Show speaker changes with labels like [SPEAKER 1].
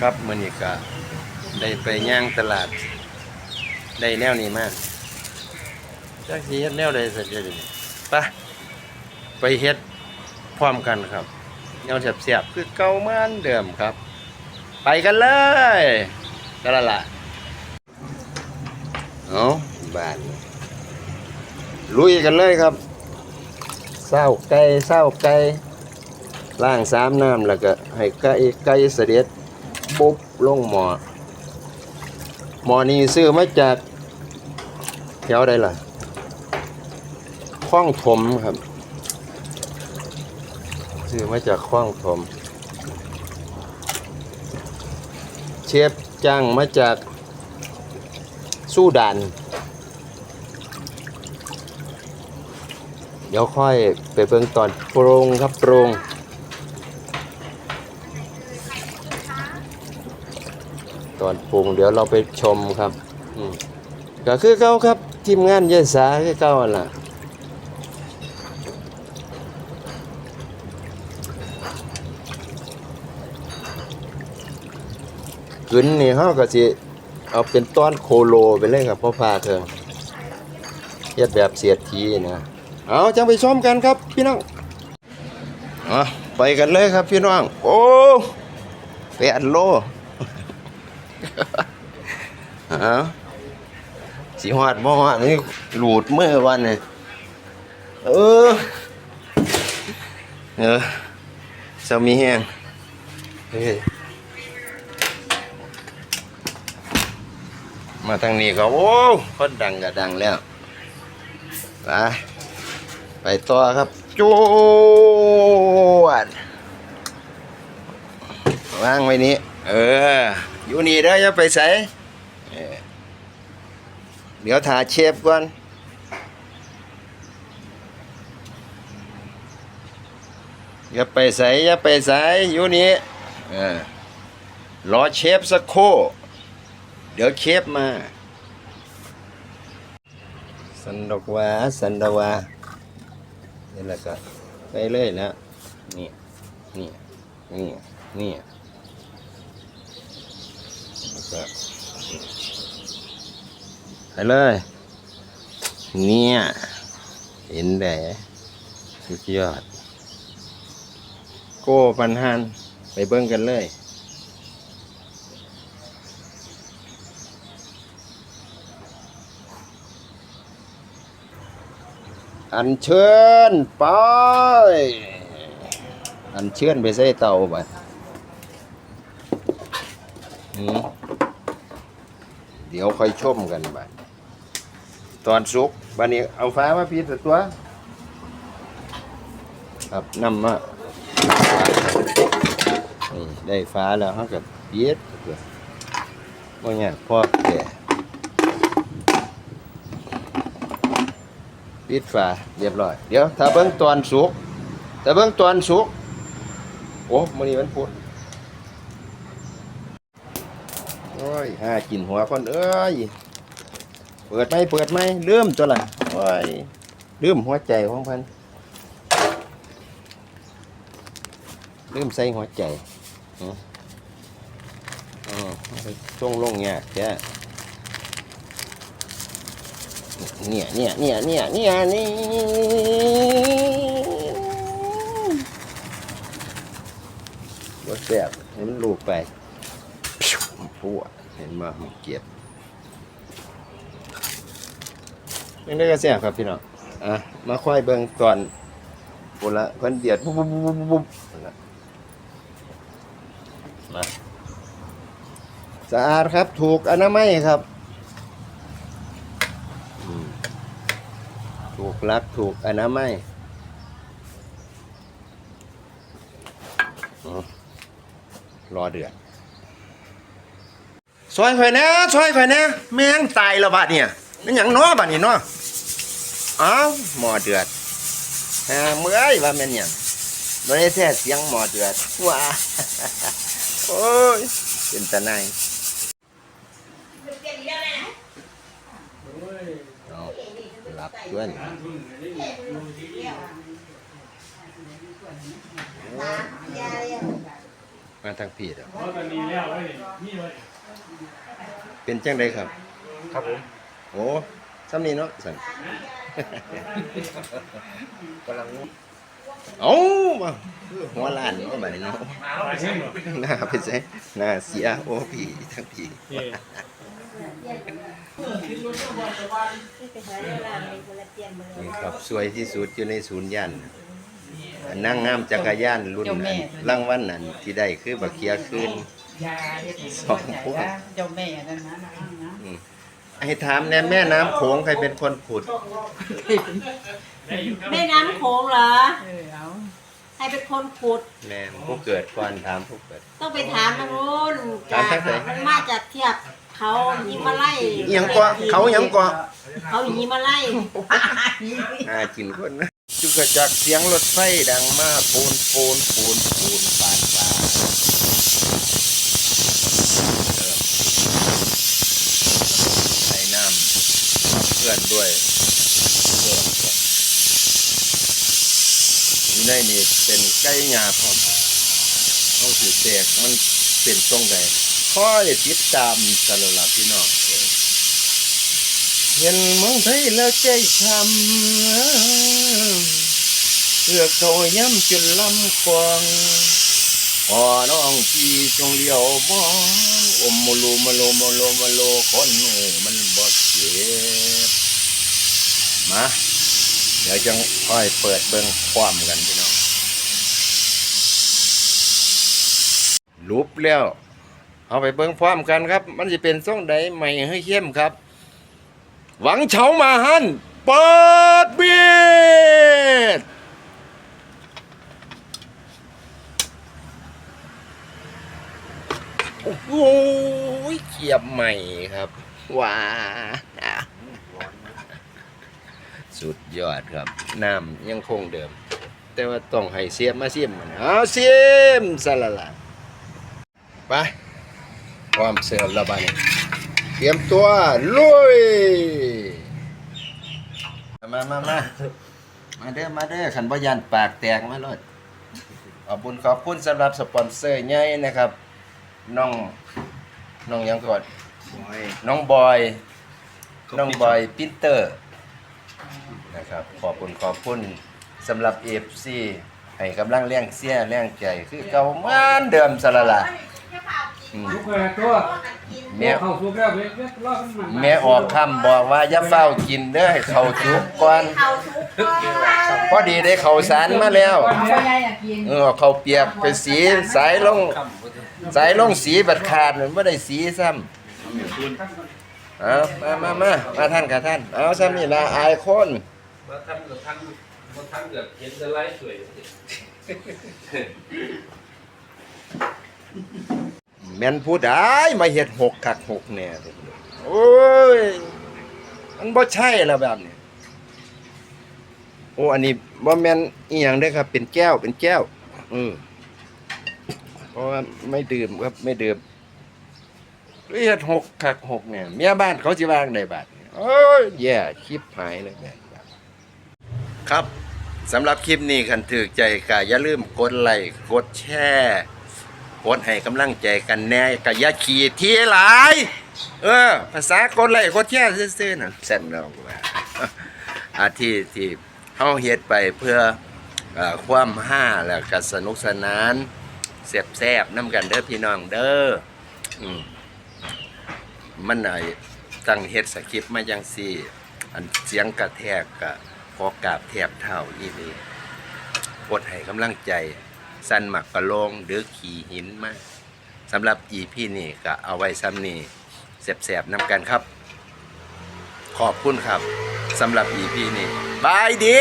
[SPEAKER 1] ครับมื้อนี้ก็ได้ไปย่างตลาด ได้แนวนี้มาจักสิเฮ็ดแนวใดสักอย่างไปไปเฮ็ดพร้อมกันครับแนวแซ่บๆคือเก่าเหมือนเดิมครับ ไปกันเลยกะละละเอาบานลุยกันเลยครับเศร้าไก่เศร้าไก่ล้างสามน้ำแล้วก็ให้ไก่ไก่เสด็จ ปุ๊บลงหมอหมอนี้ซื้อมาจากแถวใดล่ะคล้องถมครับ ซื้อมาจากคล้องถม เชฟจ้างมาจากสู้ดานเดี๋ยวค่อยไปเบิ่งตอนปรุงครับปรุง ตอนปรุงเดี๋ยวเราไปชมครับก็คือเก่าครับทีมงานเยสาคือเก่าหั่นล่ะกึนนี่เฮาก็สิเอาเป็นต้อนโคโลไปเลยครับพ่อพาเถิงเฮ็ดแบบเสียดทีนะเอาจังไปชมกันครับพี่น้องอะไปกันเลยครับพี่น้อง โอ้แปดโล เอาสิฮอดบ่ฮอดนี่หลุดเมื่อวันนี่เออ เออเจะมีแฮงเฮ้ยมาทางนี้ก็โอ้คนดังก็ดังแล้ว ไป ไปต่อครับจวดวางไว้นี้ เออ อยู่นี่เด้ออย่าไปใส่เดี๋ยวถ่าเชฟก่อนอย่าไปใส่อย่าไปใส่อยู่นี่เออรอเชฟสักครู่เดี๋ยวเชฟมาสันดกวาสันดวานี่แหละก็ไปเลยนะนี่นี่นี่นี่ ไปเลย เนี่ย เห็นแต่สุดยอด โก้ปันหันไปเบิ่งกันเลยอันเชิญไป อันเชิญไปใส่เตาไป เดี๋ยวค่อยชมกันไปตอนสุกบันนี้เอาฟ้ามาพีดตัว ครับนำมานี่ได้ฟ้าแล้วเขากับพีดตัวว่าเนี่ยพ่อแก่ปิดฝาเรียบร้อย เดี๋ยว ถ้าเบิ้งตอนสุกถ้าเบิ้งตอนสุก โอ้มื้อนี้มันพุธโอ้ ยหากินหัวคนเอ้ย เปิดไหมเปิดไหมลืมตัวละโอ้ยลืมหัวใจของเพันลืมใส่หัวใจอืออือช่วงลงเนี่ยแกเนี่ยเนี่ยเนี่ยเนี่ยเนี่ยนี่ว่าแซ่บให้มันลูกไปพิ้วพัว มามันเก็บยังได้ก็แซ่บครับพี่น้องอะมาค่อยเบิ่งตอนปุละเพิ่นเดียดปุ๊บปุ๊บปุ๊บปุ๊บนะมาสะอาดครับถูกอนามัยครับถูกลักถูกอนามัยรอเดือด ซอยข่อยนะซอยข่อยนะแม่งตายแล้วบาดเนี่ยนี่หยังน้อบาดนี่เนาะอ้าวหมอเดือดฮาเมื่อยว่าแม่นหยังบ่ได้แท้เสียงหมอเดือดว้าโอ้ยเป็นตาในหลับเพื่อน
[SPEAKER 2] ย
[SPEAKER 1] มาทางพี่แล้ว
[SPEAKER 2] เพราะ ตอนนี้แล้วไว้นี่ไว้
[SPEAKER 1] เป็นจังไดครับ
[SPEAKER 2] ครับผม
[SPEAKER 1] โอ้ซ้ำนี้เนาะสั่น
[SPEAKER 2] กำลัง
[SPEAKER 1] เอ้ามาหัวล้านเนาะบัดนี้เนาะ
[SPEAKER 2] ไปเช่นหรอ
[SPEAKER 1] หน้าเป็นไงหน้าเสียโอ้พี่ทั้งพี่
[SPEAKER 2] เย่
[SPEAKER 3] ไปหาเรื่องราวในคนละเตียนมาเลย
[SPEAKER 1] นี่ครับสวยที่สุดอยู่ในศูนย์ย่านนั่งงามจักรยานรุ่นนั้นรางวัลนั้นที่ได้คือบักเคียคืน
[SPEAKER 4] ยาเฮ็ด
[SPEAKER 1] สองพวก
[SPEAKER 4] เจ้าแม่นั่นนะนะนะ
[SPEAKER 1] อืมให้ถามแน่แม่น้ำโขงใครเป็นคนขุด
[SPEAKER 3] แม่น้ำโขงเหรอ
[SPEAKER 4] เออเอา
[SPEAKER 3] ใครเป็นคนขุด
[SPEAKER 1] แม่ผู้เกิดก่อนถามผู้เกิด
[SPEAKER 3] ต้องไปถามทางนู้น
[SPEAKER 1] ถามทางไหน
[SPEAKER 3] มันมาจากเทียบเขาหิมาไล่
[SPEAKER 1] อิหยังก่อเขาอิหยังก่อ
[SPEAKER 3] เขาหิมาไล่
[SPEAKER 1] หากินคนนะจุกกระจักเสียงรถไฟดังมาปูนปูนปูนปูนปานปานเออใส่น้ำเพื่อนด้วยเพิ่มก่อนอยู่ ในนี่เป็นไก่หยาพร้อมเอาสืแตกมันเป็นตรงใดข้อยติดตามตลอดพี่น้องเออเห็นมองไทยแล้วใจช้ำเพื่อเขาย้ำจนลำควางพอน้องพี่จงเลี้ยวมองอมมโลมโลมโลมโลคนมันบ่เจ็บมา เดี๋ยวจังค่อยเปิดเบิ่งความกันพี่น้องลุบแล้วเอาไปเบิ่งพร้อมกันครับ มันจะเป็นส่งใดใหม่ให้เข้มครับ หวังเฉามาฮันเปิดเบียดโอ้โหเขียบใหม่ครับว้า สุดยอดครับ น้ำยังคงเดิม แต่ว่าต้องให้เสียบมาเสียมมันเอาเสียมสละละไปความเสือระบาดนี้เตรียมตัวลุยมามามามาเด้อมาเด้อขันบยันปากแตกมาเลยขอบคุณขอบคุณสำหรับสปอนเซอร์ใหญ่นะครับน้องน้องหยังก่อนน้องบอยน้องบอยปินเตอร์ นะครับขอบคุณขอบคุณสำหรับเอฟซีให้กำลังแรงเสียแรงใจคือเก่าเหมือนเดิมสละละอืม
[SPEAKER 2] ลูกเปิดตัว
[SPEAKER 1] แม่
[SPEAKER 2] เข้าสุกแล้วเว้ยรอขึ้นมา
[SPEAKER 1] แม่ออกคำบอกว่าอย่าเฝ้ากินเด้อให้เขาสุกก่อน
[SPEAKER 3] เขาทุกคน
[SPEAKER 1] พอดีได้เขาสารมาแล้ว
[SPEAKER 4] เอาไว้ยายอยากกิน
[SPEAKER 1] เออเขาเปียกไปสีสายลง สายลงสีบัดขาดมันไม่ได้สีซ้ำเอามามามามาท่านกับท่าน เอาซ้ำนี่ละอายคน
[SPEAKER 5] มาทำกับทั้งมาทำกับเห็นจะไล่สวย
[SPEAKER 1] แม่นผู้ใดมาเฮ็ดหกคักหกแน่โอ้ย มันบ่ใช่แล้วแบบนี้โอ้อันนี้บ่แม่นอีหยังเด้ครับ เป็นแก้วเป็นแก้วอืมเพราะว่าไม่ดื่มครับ ไม่ดื่มเรียดหกคักหกเนี่ยเมียบ้านเขาสิวางได้บาดโอ้ยแย่คลิปหายเลยแบบ ครับสำหรับคลิปนี้คันถือใจก็อย่าลืมกดไลค์กดแชร์กดให้กำลังใจกันแน่ก็อย่าขี่ที่หลาย เออ ภาษากดไลค์กดแชร์ซื่อๆนะแซ่บแล้วว่าอาที่ที่เฮาเฮ็ดไปเพื่ออความห้าแล้วก็สนุกสนานแซ่บๆนํกันเด้อพี่น้องเด้ออมมันไอ้ตั้งเฮ็ดสคริปต์มาจังซี่ อันเสียงกระแทกก็ข อกราบแทบเท่าอีนี่กดให้กำลังใจ สั้นหมักกระโลงหรือขี่หินมาสำหรับอีพี่นี่ก็เอาไว้ซ้ำนี่แซ่บๆนำกันครับ ขอบคุณครับสำหรับอีพี่นี่บายดี